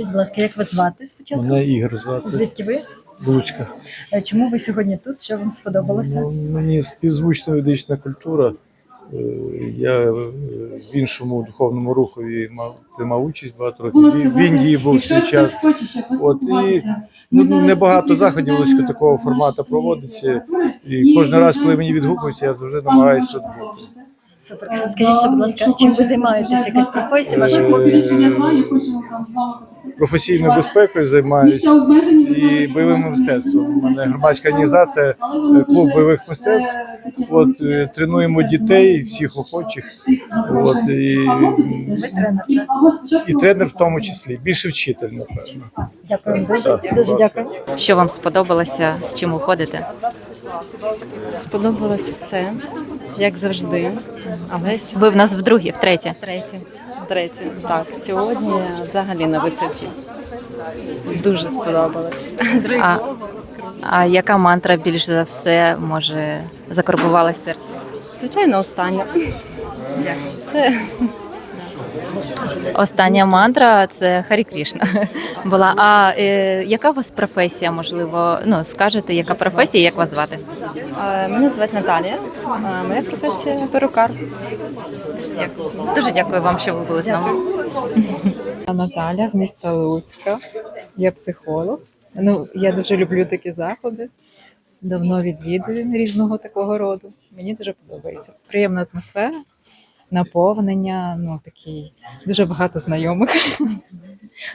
Скажіть, будь ласка, як вас звати спочатку? Мене Ігор звати Звідки ви? з Луцька. Е, Чому ви сьогодні тут? Що вам сподобалося? Ну, мені співзвучна ведична культура. Е, Я е, в іншому духовному рухові мав приймав участь багато років. В- В Індії був свій час. От і ну, небагато заходів Луцька такого формату проводиться. І кожен раз, коли мені відгукуються, я завжди намагаюся тут бути. Супер. Скажіть, ще, будь ласка, чим ви займаєтесь? Якась професія, ваше Е, хобі? Вами потусити. Професійною безпекою займаюся і бойовим мистецтвом. У мене громадська організація е, клуб бойових мистецтв. е, От е, тренуємо дітей, всіх охочих. От і, Ви тренер, І- тренер в тому числі. Більше вчитель, напевно. Дякую дуже. Так, Дуже дякую. Що вам сподобалося, з чим уходите? Сподобалось все, як завжди. Але сьогодні Ви в нас вдруге, втретє. третє. Третє. Так, сьогодні взагалі на висоті. Дуже сподобалось. А, а яка мантра більш за все може закарбувала серце? Звичайно, остання. Це Остання мантра це Харі Крішна була. А е, яка у вас професія? Можливо, ну скажете, яка професія, як вас звати? мене звати Наталія. Моя професія перукар. Дякую. Дуже дякую вам, що ви були з нами. Я Наталя з міста Луцька. Я психолог. Ну, я дуже люблю такі заходи. Давно відвідую різного такого роду. Мені дуже подобається. Приємна атмосфера, наповнення, ну такий дуже багато знайомих.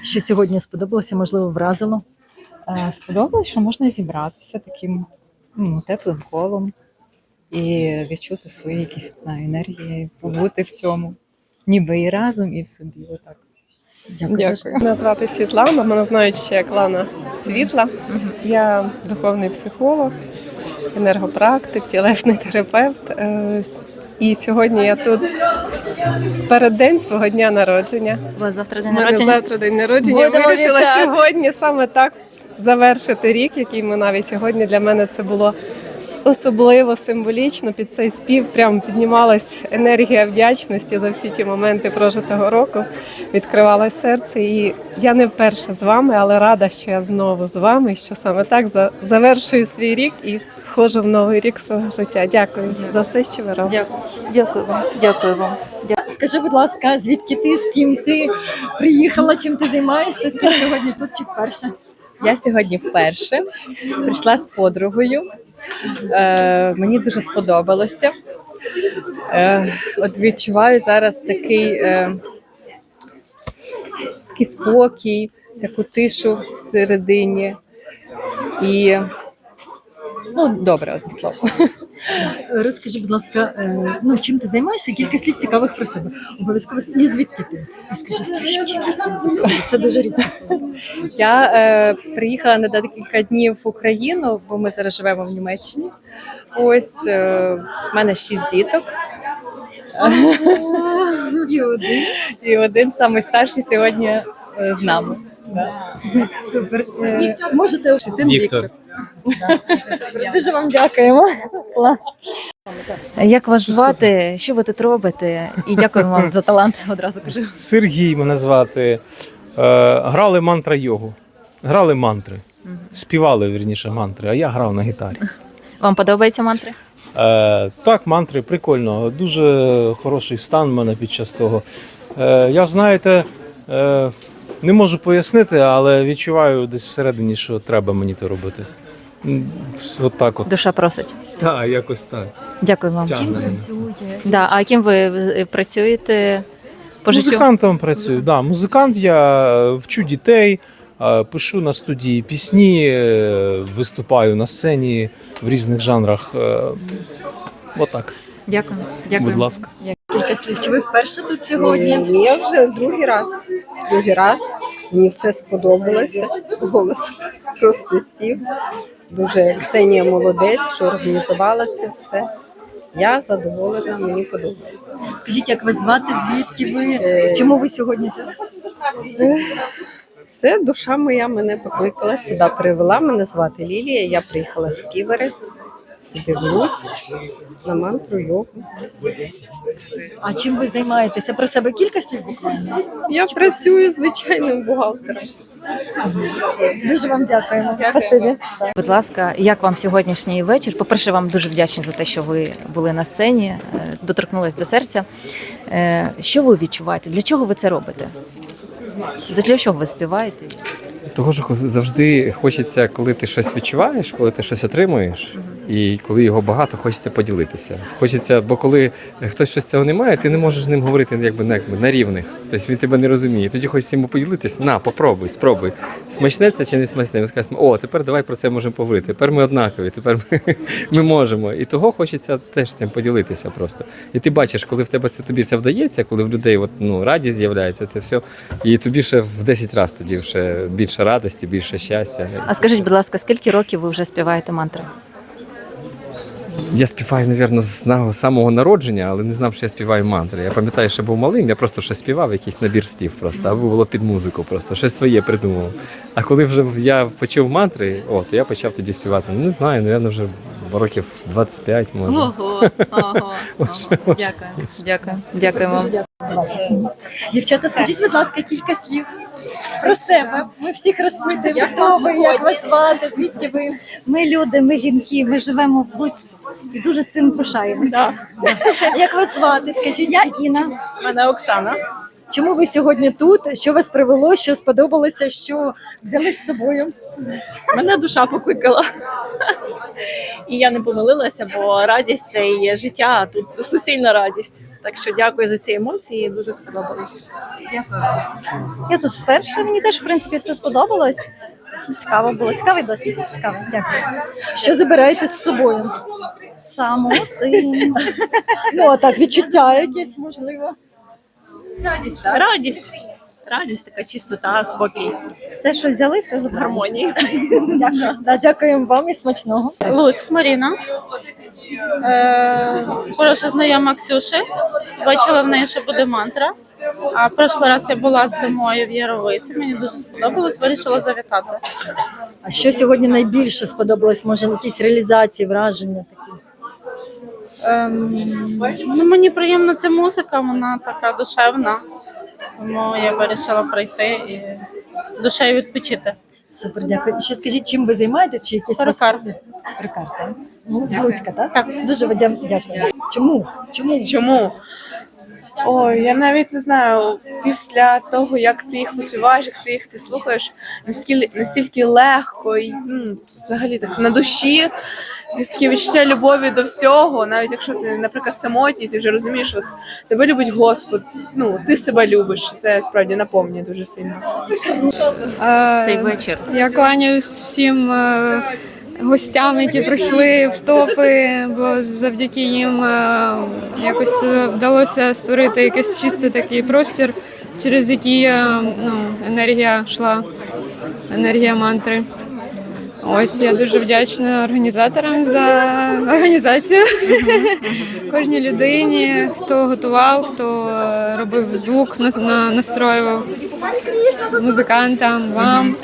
Що сьогодні сподобалося, можливо, вразило? Е, Сподобалось, що можна зібратися таким ну, теплим колом і відчути свої якісь не енергії, побути в цьому. Ніби і разом, і в собі. Отак. Дякую. Дякую. Мене звати Світлана, мене знають ще як Лана Світла. Я духовний психолог, енергопрактик, тілесний терапевт. І сьогодні я тут перед день свого дня народження. У вас завтра день народження? завтра день народження. Я вирішила вітати. сьогодні саме так завершити рік, який ми навіть сьогодні для мене це було особливо символічно. Під цей спів прям піднімалась енергія вдячності за всі ті моменти прожитого року. Відкривалось серце. І я не вперше з вами, але рада, що я знову з вами, що саме так завершую свій рік і входжу в новий рік свого життя. Дякую за все, що ви робите. Дякую вам. Дякую вам. Скажи, будь ласка, звідки ти, з ким ти приїхала, чим ти займаєшся, з ким сьогодні тут чи вперше? Я сьогодні вперше прийшла з подругою. Е, мені дуже сподобалося. Е, от відчуваю зараз такий, е, такий спокій, таку тишу всередині. І ну, добре, одне слово. Розкажи, будь ласка, е, ну чим ти займаєшся? Кілька слів цікавих про себе. Обов'язково і звідки ти? Розкажи, скільки це дуже рідко. Я е, приїхала на декілька днів в Україну, бо ми зараз живемо в Німеччині. Ось е, в мене шість діток. І один. І один самий старший сьогодні е, з нами. Супер. Е, Можете Віктор. Дуже вам дякуємо. Клас. Як вас звати? Що ви тут робите? І дякую вам за талант. Одразу кажу. Сергій мене звати. Е, грали мантра йогу. Грали мантри. Співали, вірніше, мантри, а я грав на гітарі. Вам подобаються мантри? Е, так, мантри, прикольно. Дуже хороший стан в мене під час того. Е, я, знаєте, е, не можу пояснити, але відчуваю десь всередині, що треба мені це робити. От так от. Душа просить. Так, якось так. Дякую вам. Тягне мене. Працює. Да, а ким ви е, працюєте по життю? Музикантом працюю. Да, музикант, я е, вчу дітей, е, пишу на студії пісні, е, виступаю на сцені в різних жанрах. е, Отак, Дякую. Дякую. будь ласка. Кілька слів. Чи ви вперше тут сьогодні? Ні, я вже другий раз. Другий раз. Мені все сподобалося. Голос просто сів. Дуже Ксенія молодець, що організувала це все. Я задоволена, мені подобається. Скажіть, як вас звати, звідки ви? Чому ви сьогодні тут? Це душа моя мене покликала сюди, привела. Мене звати Лілія. Я приїхала з Ківерець. Сюди в Луцьк на мантру йогу. А чим ви займаєтеся? Про себе кілька слів буквально? Я працюю звичайним бухгалтером. Дуже вам дякуємо. Спасибі. Будь ласка, як вам сьогоднішній вечір? По-перше, вам дуже вдячні за те, що ви були на сцені, е, доторкнулись до серця. Е, Що ви відчуваєте? Для чого ви це робите? Для чого ви співаєте? Того ж завжди хочеться, коли ти щось відчуваєш, коли ти щось отримуєш, і коли його багато, хочеться поділитися. Хочеться, бо коли хтось щось цього не має, ти не можеш з ним говорити якби на, якби, на рівних. Тобто він тебе не розуміє. Тоді хочеться йому поділитися. На, попробуй, спробуй. Смачне це чи не смачне? Він скаже, о, тепер давай про це можемо поговорити. Тепер ми однакові, тепер ми, ми можемо. І того хочеться теж цим поділитися просто. І ти бачиш, коли в тебе це тобі це вдається, коли в людей от, ну, радість з'являється, це все. І тобі ще в 10 разів тоді ще більше радості, більше щастя. А скажіть, будь ласка, скільки років ви вже співаєте мантри? Я співаю, напевно, з самого народження, але не знав, що я співаю мантри. Я пам'ятаю, що був малим, я просто щось співав, якийсь набір слів просто, або було під музику, просто щось своє придумав. А коли вже я почув мантри, о, то я почав тоді співати. Не знаю, напевно, вже років 25, може. Ого, ого. Дякую. Дякую. Дякуємо. Дуже дякую. Дівчата, скажіть, будь ласка, кілька слів про себе. Ми всіх розпитуємо, хто ви, як вас звати, звідки ви. Ми люди, ми жінки, ми живемо в Луцьку і дуже цим пишаємося. Як вас звати? Скажіть, Я Інна. Мене Оксана. чому ви сьогодні тут? Що вас привело? Що сподобалося? Що взяли з собою? Мене душа покликала. І я не помилилася, бо радість це і є життя, а тут суцільна радість. Так що дякую за ці емоції, дуже сподобалось. Я тут вперше. Мені теж в принципі все сподобалось. Цікаво було. Цікавий досвід. Цікаво. Дякую. Що забираєте з собою? Само син. Ну, а так, відчуття якесь, можливо. Радість. Радість, така чистота, спокій, Все, що взяли, все забрали. гармонія. Дякую. Да, дякуємо вам і смачного. Луцьк Маріна. Е, хороша знайома Ксюші. Бачила в неї, що буде мантра. А прошлий раз я була з зимою в Яровиці. Мені дуже сподобалось, вирішила завітати. А що сьогодні найбільше сподобалось? Може, якісь реалізації, враження такі? Ем, ну, мені приємна ця музика, вона така душевна. Тому я вирішила прийти і душею відпочити. Супер, дякую. І ще скажіть, чим ви займаєтесь? Чи якісь Перукар. Перукар, так? Ну, з Луцька, так? Так. Дуже вам дя- дякую. Чому? Чому? Чому? Ой, я навіть не знаю. Після того, як ти їх поспіваєш, як ти їх підслухаєш, настільки, настільки легко і ну, взагалі так на душі. Таке відчуття любові до всього, навіть якщо ти, наприклад, самотній, ти вже розумієш, от тебе любить Господь, ну ти себе любиш. Це справді наповнює дуже сильно. Цей вечір. Я кланяюсь всім е, гостям, які прийшли в стопи, бо завдяки їм е, якось вдалося створити якийсь чистий такий простір, через який е, ну, енергія йшла, енергія мантри. Ось я дуже вдячна організаторам за організацію. Кожній людині, хто готував, хто робив звук, настроював музикантам, вам,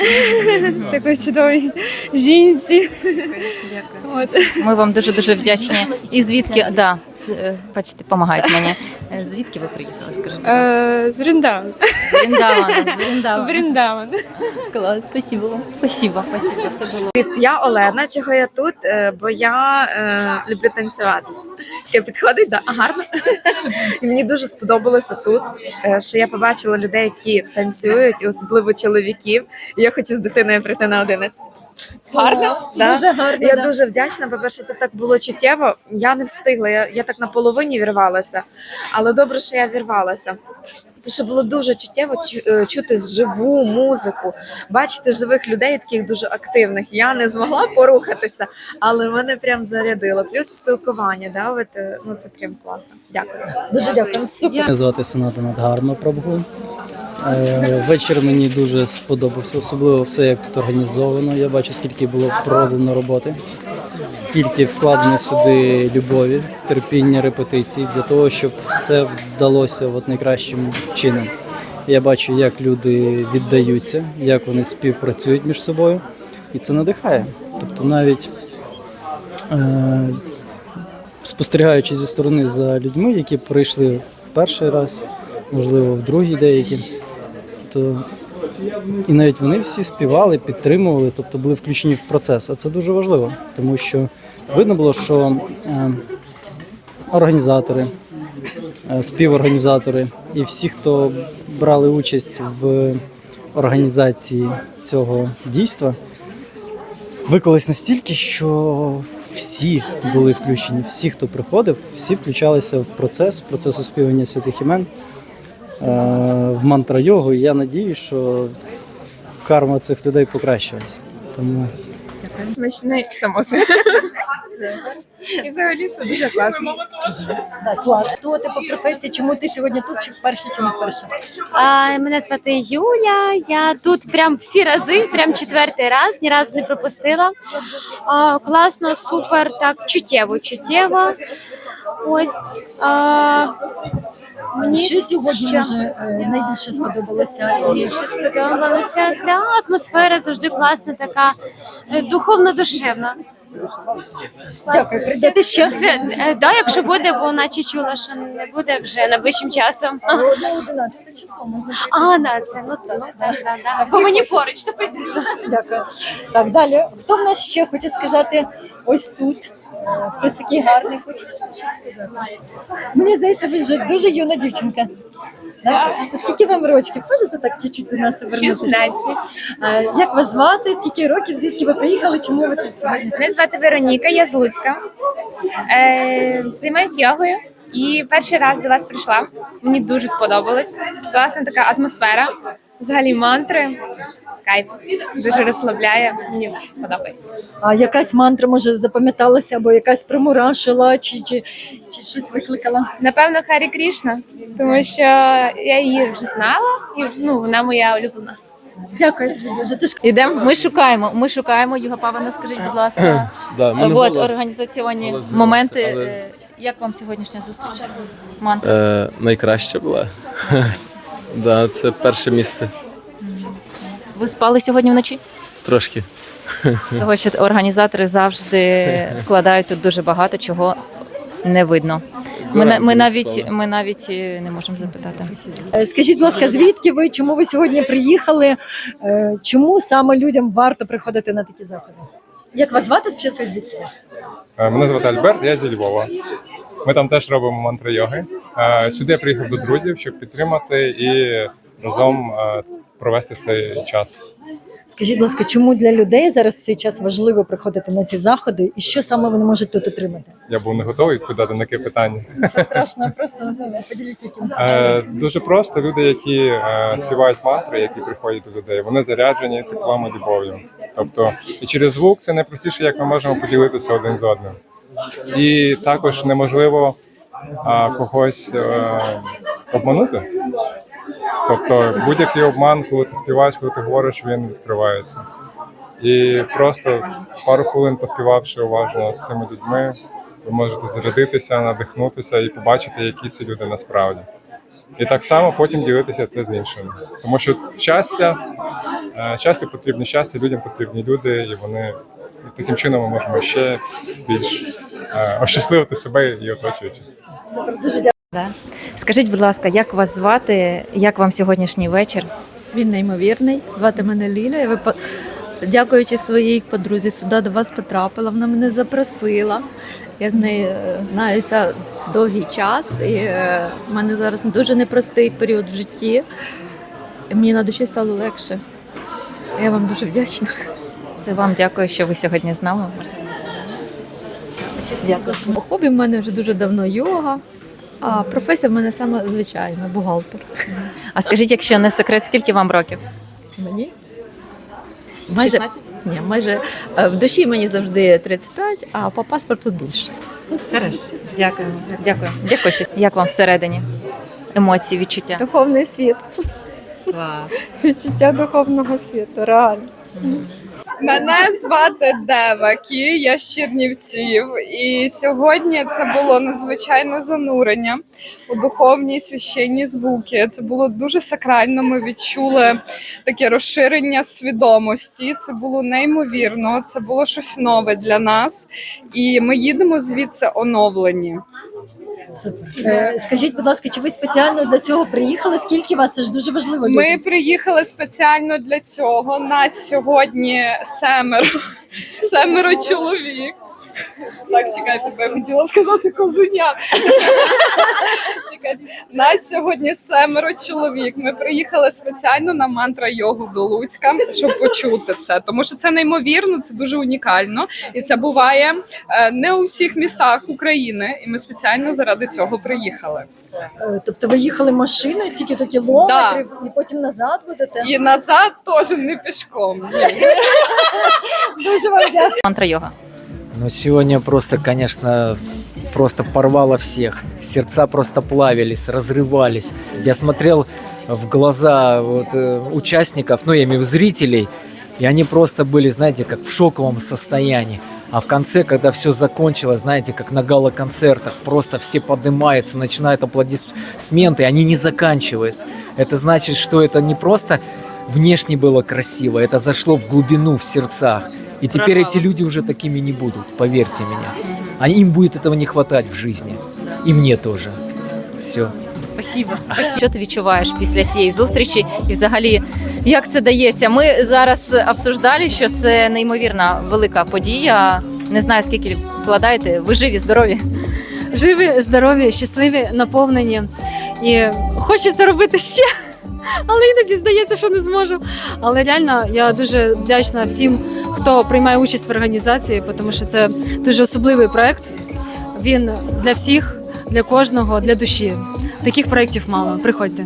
такої чудовій жінці. От. Ми вам дуже дуже вдячні. І звідки да, е, бачите, допомагають мені. Е, Звідки ви приїхали? Скажіть, будь ласка? Е, З Вріндаван. З Вріндавана. Вріндаван. Клас, спасибо вам. Спасибо, спасибо. Це було. Я Олена. Чого я тут? Бо я е, люблю танцювати. Таке підходить, да? Гарно. І мені дуже сподобалося тут, що я побачила людей, які танцюють, і особливо чоловіків. І я хочу з дитиною прийти на 11. Гарно? Да? Дуже гарно. Я да. дуже вдячна. По-перше, це так було чуттєво. Я не встигла. Я, я так на половині вірвалася, але добре, що я вірвалася. Тому що було дуже чуттєво е, чути живу музику, бачити живих людей, таких дуже активних. Я не змогла порухатися, але мене прям зарядило. Плюс спілкування, да, от, е, ну це прям класно. Дякую. Дуже дякую. Супер. Мене звати Сената Надгарма Прабгу. Е, Вечір мені дуже сподобався, особливо все, як тут організовано. Я бачу, скільки було продано роботи, скільки вкладено сюди любові, терпіння, репетицій для того, щоб все вдалося от найкращим чином. Я бачу, як люди віддаються, як вони співпрацюють між собою, і це надихає. Тобто навіть Е, спостерігаючи зі сторони за людьми, які прийшли в перший раз, можливо, в другий деякі. Тобто, і навіть вони всі співали, підтримували, тобто були включені в процес. А це дуже важливо, тому що видно було, що е, організатори, е, співорганізатори і всі, хто брали участь в організації цього дійства, виклались настільки, що всі були включені, всі, хто приходив, всі включалися в процес, в процес оспівання святих імен, в мантра йогу. І я надію, що карма цих людей покращилась. Тому Смачний самоси. І взагалі все дуже класно. Хто ти по професії? Чому ти сьогодні тут? Чи вперше, чи не вперше? А, мене звати Юля. Я тут прям всі рази, прям четвертий раз, ні разу не пропустила. А, класно, супер, так, чуттєво, чуттєво. Ось. А, мені Що сьогодні що? може е, найбільше сподобалося? Більше сподобалося. Та атмосфера завжди класна, така е, духовно душевна. Дякую, прийдете ще? Е, Да, якщо буде, бо наче чула, що не буде вже найближчим часом. На 11 число можна А, да, це ну, ну да, да, да. Бо мені поруч, то прийти. Дякую. Так, далі. Хто в нас ще хоче сказати ось тут? Хтось такий гарний хоче щось сказати. Мені здається, ви вже дуже юна дівчинка. Так? Скільки вам років? Можете так чуть-чуть до нас повернутися? 16. А, Як вас звати? Скільки років? Звідки ви приїхали? Чому ви тут сьогодні? Мене звати Вероніка, я з Луцька. Е, займаюся йогою і перший раз до вас прийшла. Мені дуже сподобалось. Класна така атмосфера. Взагалі мантри. Кайф. Дуже розслабляє. Мені подобається. А якась мантра може запам'яталася, або якась промурашила, чи, чи, чи щось викликала? Напевно, Харі Крішна, тому що я її вже знала, і ну, вона моя улюблена. Дякую тобі дуже. Ти ж Ідемо. Ми шукаємо. Ми шукаємо Юга Павловна, скажіть, будь ласка. Да, От голос- організаційні голос моменти. але- Е, Як вам сьогоднішня зустріч? Мантра. Е, найкраща була. да, це перше місце. Ви спали сьогодні вночі? Трошки. Того, що організатори завжди вкладають тут дуже багато чого не видно. Ми, ми, навіть, ми навіть е, не можемо запитати. Е, Скажіть, будь ласка, звідки ви? Чому ви сьогодні приїхали? Е, Чому саме людям варто приходити на такі заходи? Як вас звати спочатку і звідки? Мене звати Альберт, я зі Львова. Ми там теж робимо мантри йоги. Сюди я приїхав до друзів, щоб підтримати і разом провести цей час. Скажіть, будь ласка, чому для людей зараз в цей час важливо приходити на ці заходи, і що саме вони можуть тут отримати? Я був не готовий відповідати на таке питання. Страшно, просто ну, поділіться якимось. Е, Дуже просто люди, які е, співають мантри, які приходять до людей, вони заряджені теплом і любов'ю. Тобто, і через звук це найпростіше, як ми можемо поділитися один з одним. І також неможливо а, когось е, обманути. Тобто будь-який обман, коли ти співаєш, коли ти говориш, він відкривається. І просто пару хвилин поспівавши уважно з цими людьми, ви можете зарядитися, надихнутися і побачити, які ці люди насправді. І так само потім ділитися це з іншими. Тому що щастя, е, щастя потрібне щастя, людям потрібні люди, і вони і таким чином ми можемо ще більш е, ощасливити себе і оточуючих. Супер, дуже дякую. Скажіть, будь ласка, як вас звати? Як вам сьогоднішній вечір? Він неймовірний. Звати мене Ліля. Я випа- Дякуючи своїй подрузі, сюди до вас потрапила. Вона мене запросила. Я з нею е, знаюся довгий час, і е, в мене зараз дуже непростий період в житті. І мені на душі стало легше. Я вам дуже вдячна. Це вам дякую, що ви сьогодні з нами. Дякую. Хобі в мене вже дуже давно йога, а професія в мене саме звичайна бухгалтер. А скажіть, якщо не секрет, скільки вам років? Мені? Майже, 16? ні, майже е, в душі мені завжди 35, а по паспорту більше. Хорошо. Дякую. Дякую. Дякую. Як вам всередині? Емоції, відчуття? Духовний світ. Клас. Відчуття духовного світу, реально. Мене звати Дева Кі, я з Чернівців, і сьогодні це було надзвичайне занурення у духовні священні звуки. Це було дуже сакрально. Ми відчули таке розширення свідомості. Це було неймовірно. Це було щось нове для нас, і ми їдемо звідси оновлені. Е, Скажіть, будь ласка, чи ви спеціально для цього приїхали? Скільки вас це ж дуже важливо? Ми приїхали спеціально для цього. Нас сьогодні семеро, семеро чоловік. Так, чекайте, бо я хотіла сказати. Чекайте. Нас сьогодні семеро чоловік. Ми приїхали спеціально на мантра йогу до Луцька, щоб почути це. Тому що це неймовірно, це дуже унікально. І це буває е, не у всіх містах України. І ми спеціально заради цього приїхали. Е, Тобто ви їхали машиною, скільки то кілометрів, і потім назад будете? І назад теж не пішком. Ні. Дуже вам дякую. Мантра йога. Но сегодня просто, конечно, просто порвало всех. Сердца просто плавились, разрывались. Я смотрел в глаза вот, э, участников, ну, я имею в виду зрителей, и они просто были, знаете, как в шоковом состоянии. А в конце, когда все закончилось, знаете, как на гала-концертах, просто все поднимаются, начинают аплодисменты, и они не заканчиваются. Это значит, что это не просто внешне было красиво, это зашло в глубину, в сердцах. И теперь Браво. эти люди уже такими не будут, поверьте мне. А им будет этого не хватать в жизни. И мне тоже. Все. Спасибо. Що ти відчуваєш після цієї зустрічі? І взагалі, як це дається? Ми зараз обсуждали, що це неймовірна велика подія. Не знаю, скільки вкладаєте. Ви живі, здорові. живі, здорові, щасливі, наповнені. І хочеться робити ще, але іноді здається, що не зможу. Але реально я дуже вдячна всім, хто приймає участь в організації, тому що це дуже особливий проект. Він для всіх, для кожного, для душі. Таких проєктів мало. Приходьте.